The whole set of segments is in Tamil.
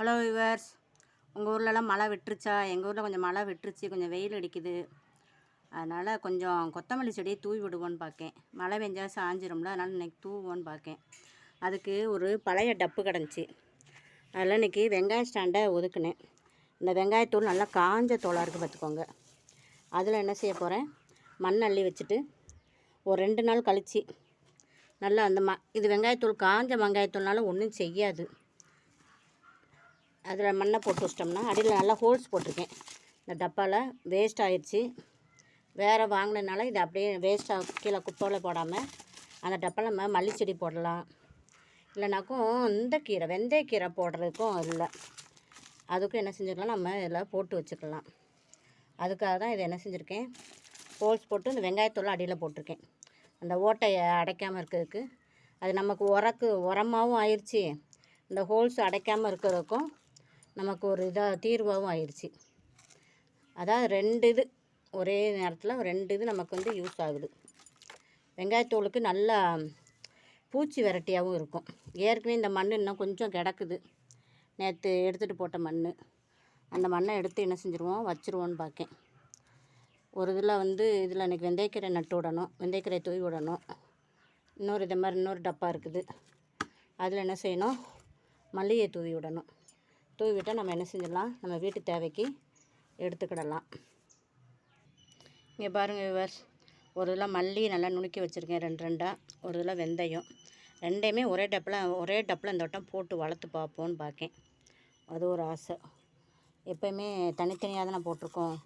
ஹலோ விவர்ஸ் உங்கள் ஊர்லலாம் மழை விட்டுருச்சா? எங்கள் ஊரில் கொஞ்சம் மழை விட்டுருச்சு. கொஞ்சம் வெயில் அடிக்குது. அதனால் கொஞ்சம் கொத்தமல்லி செடியை தூவி விடுவோன்னு பார்க்கேன் மழை பெஞ்சா சாஞ்சிரும்ல அதனால் இன்றைக்கி தூவோன்னு பார்க்கேன் அதுக்கு ஒரு பழைய டப்பு கிடந்துச்சி. அதில் இன்றைக்கி வெங்காய ஸ்டாண்டை ஒதுக்குனேன். இந்த வெங்காயத்தூள் நல்லா காஞ்ச தோலாக இருக்குது பார்த்துக்கோங்க அதில் என்ன செய்ய போகிறேன் மண் அள்ளி வச்சுட்டு ஒரு ரெண்டு நாள் கழித்து நல்லா அந்த ம இது வெங்காயத்தூள் காஞ்ச வெங்காயத்தூள்னால ஒன்றும் செய்யாது. அதில் மண்ணை போட்டு வச்சிட்டோம்னா அடியில் நல்லா ஹோல்ஸ் போட்டிருக்கேன். இந்த டப்பாவில் வேஸ்ட் ஆயிடுச்சு. வேறு வாங்கினதுனால இதை அப்படியே வேஸ்ட்டாக கீழே குப்பையில் போடாமல் அந்த டப்பாவில் நம்ம மல்லிச்செடி போடலாம். இல்லைனாக்கும் இந்த கீரை வெந்தயக்கீரை போடுறதுக்கும் இல்லை. அதுக்கும் என்ன செஞ்சுக்கலாம் நம்ம இதில் போட்டு வச்சுக்கலாம். அதுக்காக தான் இதை என்ன செஞ்சுருக்கேன் ஹோல்ஸ் போட்டு இந்த வெங்காயத்தூள் அடியில் போட்டிருக்கேன். அந்த ஓட்டையை அடைக்காமல் இருக்கிறதுக்கு. அது நமக்கு உரக்கு உரமாகவும் ஆயிடுச்சு இந்த ஹோல்ஸ் அடைக்காமல் இருக்கிறதுக்கும் நமக்கு ஒரு இதாக தீர்வாகவும் ஆயிடுச்சு அதாவது ரெண்டு இது ஒரே நேரத்தில் ரெண்டு இது நமக்கு வந்து யூஸ் ஆகுது. வெங்காயத்தூளுக்கு நல்லா பூச்சி வெரைட்டியாகவும் இருக்கும். ஏற்கனவே இந்த மண் இன்னும் கொஞ்சம் கிடக்குது. நேற்று எடுத்துகிட்டு போட்ட மண் அந்த மண்ணை எடுத்து என்ன செஞ்சுருவோம்? வச்சுருவோன்னு பார்க்கேன் ஒரு இதில் வந்து இதில் எனக்கு வெந்தயக்கீரை நட்டு விடணும். வெந்தயக்கீரை தூவி விடணும். இன்னொரு இது மாதிரி இன்னொரு டப்பா இருக்குது. அதில் என்ன செய்யணும்? மல்லிகை தூவி விடணும். தூவி விட்டால் நம்ம என்ன செஞ்சிடலாம்? நம்ம வீட்டு தேவைக்கு எடுத்துக்கிடலாம். இங்கே பாருங்கள் விவர்ஸ் ஒரு இதில் மல்லி நல்லா நுணுக்கி வச்சுருக்கேன் ரெண்டு ரெண்டாக ஒரு இதில் வெந்தயம். ரெண்டையுமே ஒரே டப்பில் ஒரே டப்பில் இந்த வட்டம் போட்டு வளர்த்து பார்ப்போன்னு பார்க்கேன். அது ஒரு ஆசை. எப்போயுமே தனித்தனியாக தானே போட்டிருக்கோம்.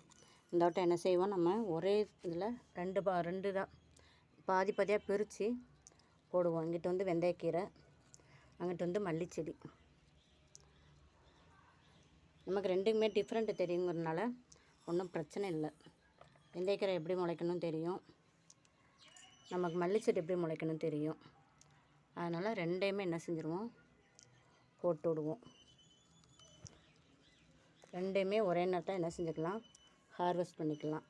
இந்த வட்டம் என்ன செய்வோம்? நம்ம ஒரே இதில் ரெண்டு பா ரெண்டு தான் பாதி பாதியாக பிரித்து போடுவோம். இங்கிட்ட வந்து வெந்தயக்கீரை அங்கிட்டு வந்து மல்லிச்செடி. நமக்கு ரெண்டுக்குமே டிஃப்ரெண்ட்டு தெரியுங்கிறதுனால ஒன்றும் பிரச்சனை இல்லை. வெந்தயக்கீரை எப்படி முளைக்கணும் தெரியும். நமக்கு மல்லிச்செடி எப்படி முளைக்கணும் தெரியும். அதனால் ரெண்டையுமே என்ன செஞ்சுருவோம்? போட்டு விடுவோம். ரெண்டையுமே ஒரே நேரத்தில் என்ன செஞ்சுக்கலாம்? ஹார்வெஸ்ட் பண்ணிக்கலாம்.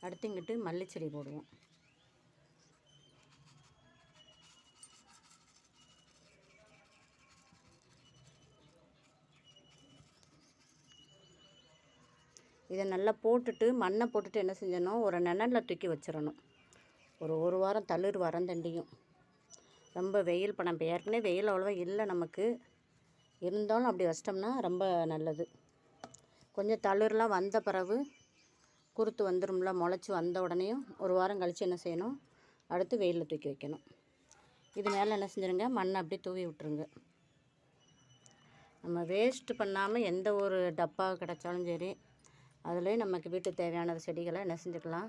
அடுத்து இங்கிட்டு மல்லிச்செடி போடுவோம். இதை நல்லா போட்டுட்டு மண்ணை போட்டுட்டு என்ன செஞ்சணும் ஒரு நிழலில் தூக்கி வச்சிடணும். ஒரு ஒரு வாரம் தளிர் வாரம் தண்டியும். ரொம்ப வெயில் பணம் இப்போ ஏற்கனவே வெயில் அவ்வளோவா இல்லை நமக்கு. இருந்தாலும் அப்படி வச்சிட்டோம்னா ரொம்ப நல்லது. கொஞ்சம் தளிர்லாம் வந்த பிறகு குருத்து வந்துடும்ல முளைச்சி வந்த உடனேயும் ஒரு வாரம் கழித்து என்ன செய்யணும்? அடுத்து வெயிலில் தூக்கி வைக்கணும். இது மேலே என்ன செஞ்சுருங்க? மண்ணை அப்படியே தூவி விட்டுருங்க. நம்ம வேஸ்ட்டு பண்ணாமல் எந்த ஒரு டப்பா கிடச்சாலும் சரி அதுலேயும் நமக்கு வீட்டுக்கு தேவையான செடிகளை என்ன செஞ்சுக்கலாம்?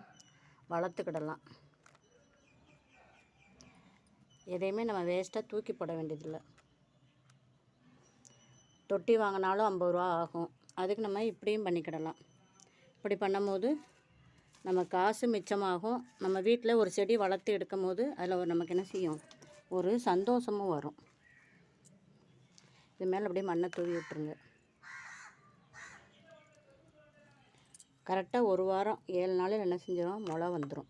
வளர்த்துக்கிடலாம். எதையுமே நம்ம வேஸ்ட்டாக தூக்கி போட வேண்டியதில்லை. தொட்டி வாங்கினாலும் ஐம்பது ரூபா ஆகும். அதுக்கு நம்ம இப்படியும் பண்ணிக்கிடலாம். இப்படி பண்ணும்போது நம்ம காசு மிச்சமாகும். நம்ம வீட்டில் ஒரு செடி வளர்த்து எடுக்கும் போது அதில் ஒரு நமக்கு என்ன செய்யும்? ஒரு சந்தோஷமும் வரும். இது மேலே அப்படியே மண்ணை தூவி விட்டுருங்க. கரெக்டாக ஒரு வாரம் ஏழு நாளில் என்ன செஞ்சிடும் முளை வந்துடும்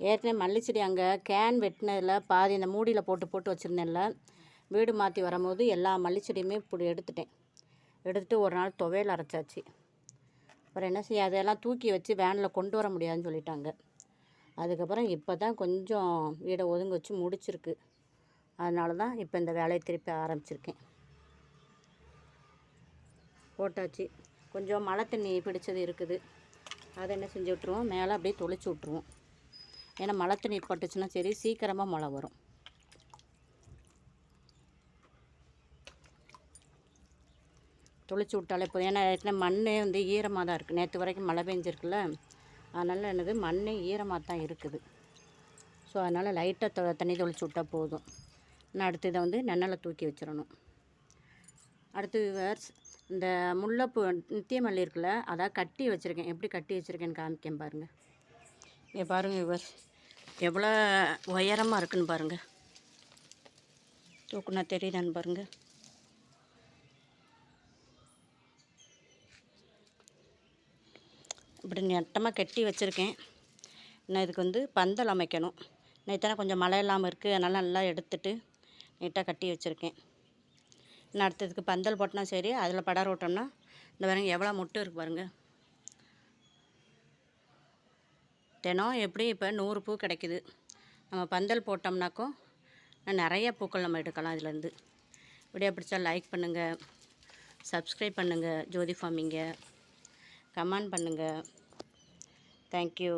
ஏற்கனவே மல்லிச்செடி அங்கே கேன் வெட்டினதில் பாதி இந்த மூடியில் போட்டு போட்டு வச்சுருந்தேன்ல வீடு மாற்றி வரும்போது எல்லா மல்லிச்செடியுமே இப்படி எடுத்துட்டேன். எடுத்துட்டு ஒரு நாள் துவையல் அரைச்சாச்சு. அப்புறம் என்ன செய்ய அதெல்லாம் தூக்கி வச்சு வேனில் கொண்டு வர முடியாதுன்னு சொல்லிட்டாங்க. அதுக்கப்புறம் இப்போ தான் கொஞ்சம் வீடை ஒதுங்க வச்சு முடிச்சிருக்கு. அதனால தான் இப்போ இந்த வேலையை திருப்பி ஆரம்பிச்சிருக்கேன். போட்டாச்சு. கொஞ்சம் மழை தண்ணி பிடிச்சது இருக்குது. அதை என்ன செஞ்சு விட்ருவோம் மேலே அப்படியே தொளிச்சு விட்ருவோம் ஏன்னா மழை தண்ணி பட்டுச்சுன்னா சரி சீக்கிரமாக மழை வரும். தொளிச்சு விட்டாலே போதும். ஏன்னா ஏற்கனவே மண்ணே வந்து ஈரமாக தான் இருக்குது நேற்று வரைக்கும் மழை பெஞ்சிருக்குல்ல. அதனால் என்னது? மண்ணே ஈரமாக தான் இருக்குது. ஸோ அதனால் லைட்டாக தண்ணி தொளிச்சு விட்டால் போதும். நான் அடுத்து இதை வந்து நெண்ணலை தூக்கி வச்சிடணும். அடுத்து விவர்ஸ் இந்த முல்லைப்பூ நித்திய மல்லி இருக்குல்ல அதான் கட்டி வச்சுருக்கேன். எப்படி கட்டி வச்சுருக்கேன்னு காமிக்கேன் பாருங்கள் இங்கே பாருங்கள் விவர்ஸ் எவ்வளோ உயரமாக இருக்குன்னு பாருங்கள் தூக்குனா தெரியுதான்னு பாருங்கள் இப்படி நெட்டமாக கட்டி வச்சுருக்கேன். இன்னும் இதுக்கு வந்து பந்தல் அமைக்கணும். நேற்றான கொஞ்சம் மழை இல்லாமல் இருக்குது அதனால் நல்லா எடுத்துட்டு நீட்டாக கட்டி வச்சுருக்கேன். இன்னும் அடுத்ததுக்கு பந்தல் போட்டோம்னா சரி அதில் படர விட்டோம்னா இந்த பாருங்க எவ்வளோ முட்டை இருக்குது பாருங்கள் தினம் எப்படி இப்போ நூறு பூ கிடைக்குது. நம்ம பந்தல் போட்டோம்னாக்கும் நிறைய பூக்கள் நம்ம எடுக்கலாம் இதுலேருந்து. வீடியோ பிடிச்சா லைக் பண்ணுங்கள் சப்ஸ்கிரைப் பண்ணுங்கள் ஜோதி ஃபார்மிங்க கமெண்ட் பண்ணுங்கள் தேங்க்யூ